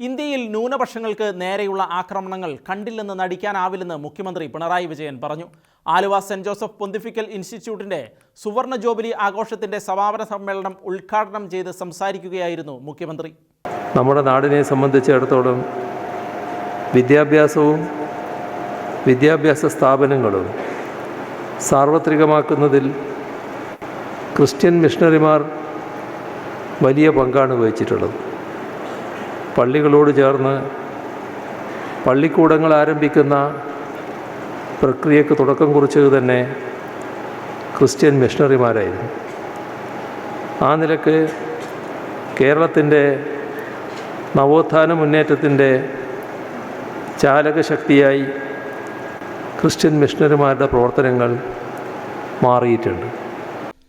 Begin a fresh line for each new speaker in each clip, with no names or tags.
ഇന്ത്യയിൽ ന്യൂനപക്ഷങ്ങൾക്ക് നേരെയുള്ള ആക്രമണങ്ങൾ കണ്ടില്ലെന്ന് നടിക്കാനാവില്ലെന്ന് മുഖ്യമന്ത്രി പിണറായി വിജയൻ പറഞ്ഞു. ആലുവ സെന്റ് ജോസഫ് പൊന്തിഫിക്കൽ ഇൻസ്റ്റിറ്റ്യൂട്ടിന്റെ സുവർണ ജൂബിലി ആഘോഷത്തിന്റെ സമാപന സമ്മേളനം ഉദ്ഘാടനം ചെയ്ത് സംസാരിക്കുകയായിരുന്നു മുഖ്യമന്ത്രി.
നമ്മുടെ നാടിനെ സംബന്ധിച്ചിടത്തോളം വിദ്യാഭ്യാസവും വിദ്യാഭ്യാസ സ്ഥാപനങ്ങളും സാർവത്രികമാക്കുന്നതിൽ ക്രിസ്ത്യൻ മിഷണറിമാർ വലിയ പങ്കാണ് വഹിച്ചിട്ടുള്ളത്. പള്ളികളോട് ചേർന്ന് പള്ളിക്കൂടങ്ങൾ ആരംഭിക്കുന്ന പ്രക്രിയക്ക് തുടക്കം കുറിച്ചത് തന്നെ ക്രിസ്ത്യൻ മിഷണറിമാരായിരുന്നു. ആ നിലയ്ക്ക് കേരളത്തിന്റെ നവോത്ഥാന മുന്നേറ്റത്തിന്റെ ചാലകശക്തിയായി ക്രിസ്ത്യൻ മിഷണറിമാരുടെ പ്രവർത്തനങ്ങൾ മാറിയിട്ടുണ്ട്.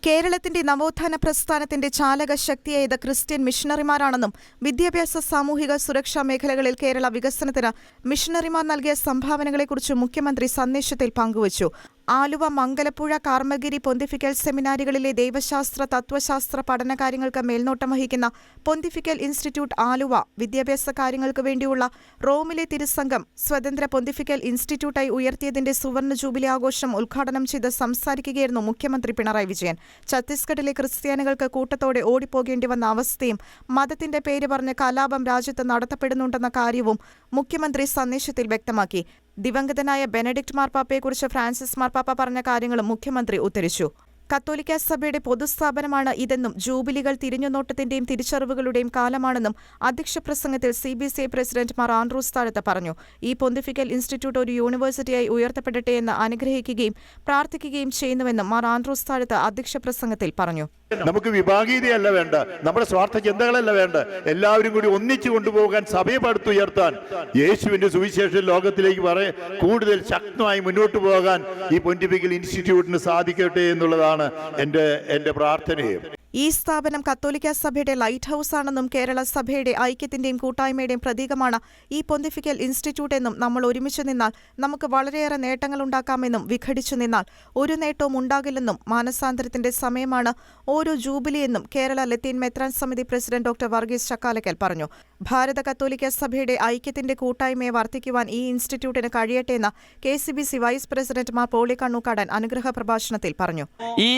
കേരളത്തിന്റെ നവോത്ഥാന പ്രസ്ഥാനത്തിന്റെ ചാലക ശക്തിയായത് ക്രിസ്ത്യൻ മിഷണറിമാരാണെന്നും വിദ്യാഭ്യാസ സാമൂഹിക സുരക്ഷാ മേഖലകളിൽ കേരള വികസനത്തിന് മിഷണറിമാർ നൽകിയ സംഭാവനകളെക്കുറിച്ച് മുഖ്യമന്ത്രി സന്ദേശത്തിൽ പങ്കുവച്ചു. ആലുവ മംഗലപ്പുഴ കാർമഗിരി പൊന്തിഫിക്കൽ സെമിനാരികളിലെ ദൈവശാസ്ത്ര തത്വശാസ്ത്ര പഠനകാര്യങ്ങൾക്ക് മേൽനോട്ടം വഹിക്കുന്ന പൊന്തിഫിക്കൽ ഇൻസ്റ്റിറ്റ്യൂട്ട് ആലുവ വിദ്യാഭ്യാസ കാര്യങ്ങൾക്ക് വേണ്ടിയുള്ള റോമിലെ തിരുസംഘം സ്വതന്ത്ര പൊന്തിഫിക്കൽ ഇൻസ്റ്റിറ്റ്യൂട്ടായി ഉയർത്തിയതിന്റെ സുവർണ ജൂബിലി ആഘോഷം ഉദ്ഘാടനം ചെയ്ത് സംസാരിക്കുകയായിരുന്നു മുഖ്യമന്ത്രി പിണറായി വിജയൻ. ഛത്തീസ്ഗഡിലെ ക്രിസ്ത്യാനികൾക്ക് കൂട്ടത്തോടെ ഓടിപ്പോകേണ്ടി വന്ന അവസ്ഥയും മതത്തിന്റെ പേര് പറഞ്ഞ് കലാപം രാജ്യത്ത് നടത്തപ്പെടുന്നുണ്ടെന്ന കാര്യവും മുഖ്യമന്ത്രി സന്ദേശത്തിൽ വ്യക്തമാക്കി. ദിവംഗതനായ ബെനഡിക്ട് മാർപ്പാപ്പയെക്കുറിച്ച് ഫ്രാൻസിസ് മാർപ്പാപ്പ പറഞ്ഞ കാര്യങ്ങളും മുഖ്യമന്ത്രി ഉദ്ധരിച്ചു കത്തോലിക്ക സഭയുടെ പൊതുസ്ഥാപനമാണ് ഇതെന്നും ജൂബിലികൾ തിരിഞ്ഞുനോട്ടത്തിന്റെയും തിരിച്ചറിവുകളുടെയും കാലമാണെന്നും അധ്യക്ഷ പ്രസംഗത്തിൽ C B C I president Mar Andrews Thazhath പറഞ്ഞു. ഈ പൊന്തിഫിക്കൽ ഇൻസ്റ്റിറ്റ്യൂട്ട് ഒരു യൂണിവേഴ്സിറ്റിയായി ഉയർത്തപ്പെടട്ടെ എന്ന് അനുഗ്രഹിക്കുകയും പ്രാർത്ഥിക്കുകയും ചെയ്യുന്നുവെന്നും മാർ ആൻഡ്രൂസ് താഴത്ത് അധ്യക്ഷ പ്രസംഗത്തിൽ പറഞ്ഞു.
നമുക്ക് വിഭാഗീയതയല്ല വേണ്ട നമ്മുടെ സ്വാർത്ഥ ചിന്തകളല്ല വേണ്ട. എല്ലാവരും കൂടി ഒന്നിച്ചു കൊണ്ടുപോകാൻ സഭയെ പടുത്തുയർത്താൻ യേശുവിന്റെ സുവിശേഷം ലോകത്തിലേക്ക് പറയ കൂടുതൽ ശക്തമായി മുന്നോട്ട് പോകാൻ ഈ പൊന്റിഫിക്കൽ ഇൻസ്റ്റിറ്റ്യൂട്ടിന് സാധിക്കട്ടെ എന്നുള്ളതാണ് എന്റെ എന്റെ പ്രാർത്ഥനയും.
ഈ സ്ഥാപനം കത്തോലിക്ക സഭയുടെ ലൈറ്റ് ഹൌസ് ആണെന്നും കേരള സഭയുടെ ഐക്യത്തിന്റെയും കൂട്ടായ്മയുടെയും പ്രതീകമാണ് ഈ പൊന്തിഫിക്കൽ ഇൻസ്റ്റിറ്റ്യൂട്ട് എന്നും നമ്മൾ ഒരുമിച്ച് നിന്നാൽ നമുക്ക് വളരെയേറെ നേട്ടങ്ങൾ ഉണ്ടാക്കാമെന്നും വിഘടിച്ചു നിന്നാൽ ഒരു നേട്ടവും ഉണ്ടാകില്ലെന്നും മാനസാന്തരത്തിന്റെ സമയമാണ് ഓരോ ജൂബിലിയെന്നും കേരള ലത്തീൻ മെത്രാൻ സമിതി പ്രസിഡന്റ് ഡോക്ടർ വർഗീസ് ചക്കാലക്കൽ പറഞ്ഞു. ഭാരത കത്തോലിക്ക സഭയുടെ ഐക്യത്തിന്റെ കൂട്ടായ്മയെ വർദ്ധിക്കുവാൻ ഈ ഇൻസ്റ്റിറ്റ്യൂട്ടിന് കഴിയട്ടെ എന്ന് K C B C vice president Mar Poly Kannookadan അനുഗ്രഹ പ്രഭാഷണത്തിൽ പറഞ്ഞു.
ഈ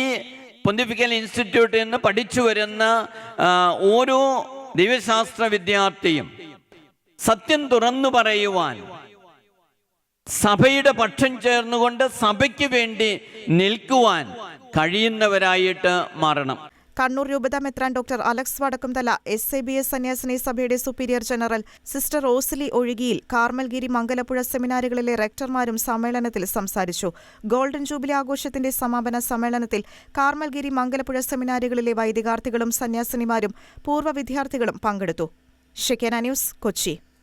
പൊന്തിഫിക്കൽ ഇൻസ്റ്റിറ്റ്യൂട്ടിൽ നിന്ന് പഠിച്ചു വരുന്ന ഓരോ ദിവ്യശാസ്ത്ര വിദ്യാർത്ഥിയും സത്യം തുറന്നു പറയുവാൻ സഭയുടെ പക്ഷം ചേർന്നുകൊണ്ട് സഭയ്ക്ക് വേണ്ടി നിൽക്കുവാൻ കഴിയുന്നവരായിട്ട് മാറണം.
കണ്ണൂർ രൂപത മെത്രാൻ doctor Alex Vadakkumthala S A B S സന്യാസിനി സഭയുടെ superior general sister Rosely Ozhukayil Carmelgiri Mangalapuzha സെമിനാറുകളിലെ റെക്ടർമാരും സമ്മേളനത്തിൽ സംസാരിച്ചു. ഗോൾഡൻ ജൂബിലി ആഘോഷത്തിന്റെ സമാപന സമ്മേളനത്തിൽ കാർമൽഗിരി മംഗലപ്പുഴ സെമിനാറുകളിലെ വൈദികാർത്ഥികളും സന്യാസിനിമാരും പൂർവ വിദ്യാർത്ഥികളും പങ്കെടുത്തു. ന്യൂസ് കൊച്ചി.